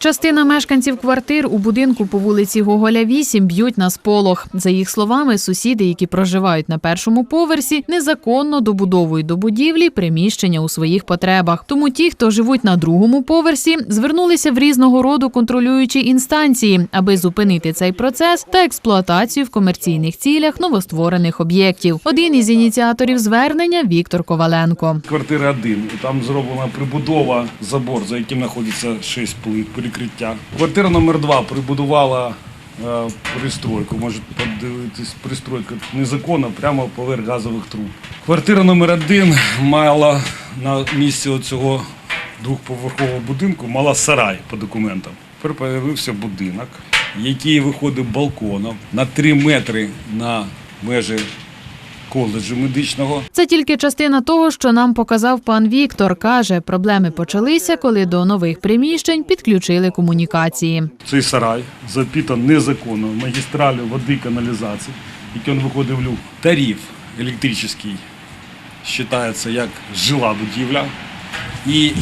Частина мешканців квартир у будинку по вулиці Гоголя 8 б'ють на сполох. За їх словами, сусіди, які проживають на першому поверсі, незаконно добудовують до будівлі приміщення у своїх потребах. Тому ті, хто живуть на другому поверсі, звернулися в різного роду контролюючі інстанції, аби зупинити цей процес та експлуатацію в комерційних цілях новостворених об'єктів. Один із ініціаторів звернення Віктор Коваленко. Квартира 1, там зроблена прибудова, забор, за яким знаходиться 6 плит перекриття. Квартира номер 2 прибудувала е, пристройку. Можете подивитись, пристройка незаконна прямо поверх газових труб. Квартира номер 1 мала на місці цього двохповерхового будинку мала сарай по документам. Тепер з'явився будинок, який виходить балконом на 3 метри на межі коледжу медичного. Це тільки частина того, що нам показав пан Віктор. каже, проблеми почалися, коли до нових приміщень підключили комунікації. Цей сарай запітан незаконно магістралю води каналізації, який він виходить в люк. Тариф електричний вважається як жила будівля. І е,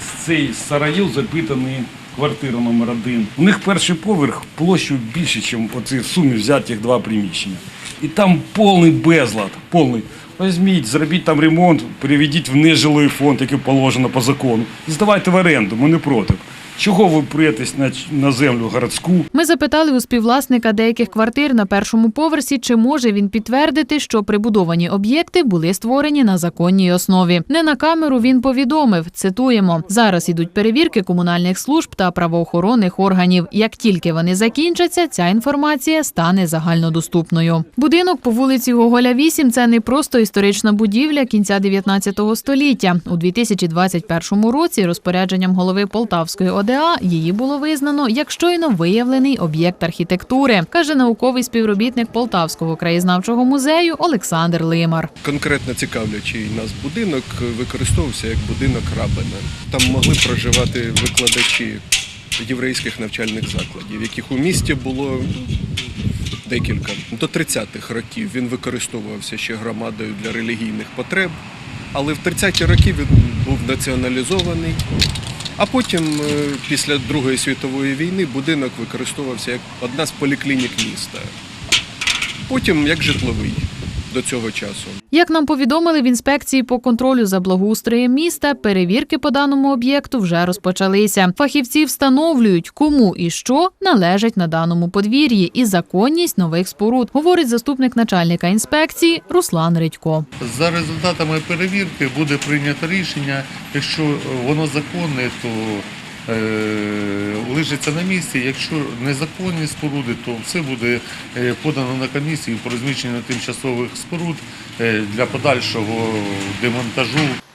з цей сараїв запитаний квартира номер один. У них перший поверх площу більше, ніж оці сумі взятих два приміщення. І там повний безлад, повний. Візьміть, зробіть там ремонт, переведіть в нежилий фонд, який положено по закону. І здавайте в оренду, ми не проти. Чого ви приєтесь на, на землю городську? Ми запитали у співвласника деяких квартир на першому поверсі, чи може він підтвердити, що прибудовані об'єкти були створені на законній основі. Не на камеру він повідомив. Цитуємо: зараз ідуть перевірки комунальних служб та правоохоронних органів. Як тільки вони закінчаться, ця інформація стане загальнодоступною. Будинок по вулиці Гоголя 8 – це не просто історична будівля кінця 19 століття. У 2021 році розпорядженням голови Полтавської ОДА її було визнано як щойно виявлений об'єкт архітектури, каже науковий співробітник Полтавського краєзнавчого музею Олександр Лимар. Конкретно цікавлячий нас будинок використовувався як будинок Рабина. Там могли проживати викладачі єврейських навчальних закладів, яких у місті було декілька. До 30-х років він використовувався ще громадою для релігійних потреб, але в 30-ті роки він був націоналізований. А потім, е, після Другої світової війни, будинок використовувався як одна з поліклінік міста. Потім як житловий до цього часу. Як нам повідомили в інспекції по контролю за благоустроєм міста, перевірки по даному об'єкту вже розпочалися. Фахівці встановлюють, кому і що належать на даному подвір'ї, і законність нових споруд, говорить заступник начальника інспекції Руслан Редько. За результатами перевірки буде прийнято рішення. Якщо воно законне, то е, лишиться на місці. Якщо незаконні споруди, то все буде е, подано на комісію про розміщення тимчасових споруд е, для подальшого демонтажу.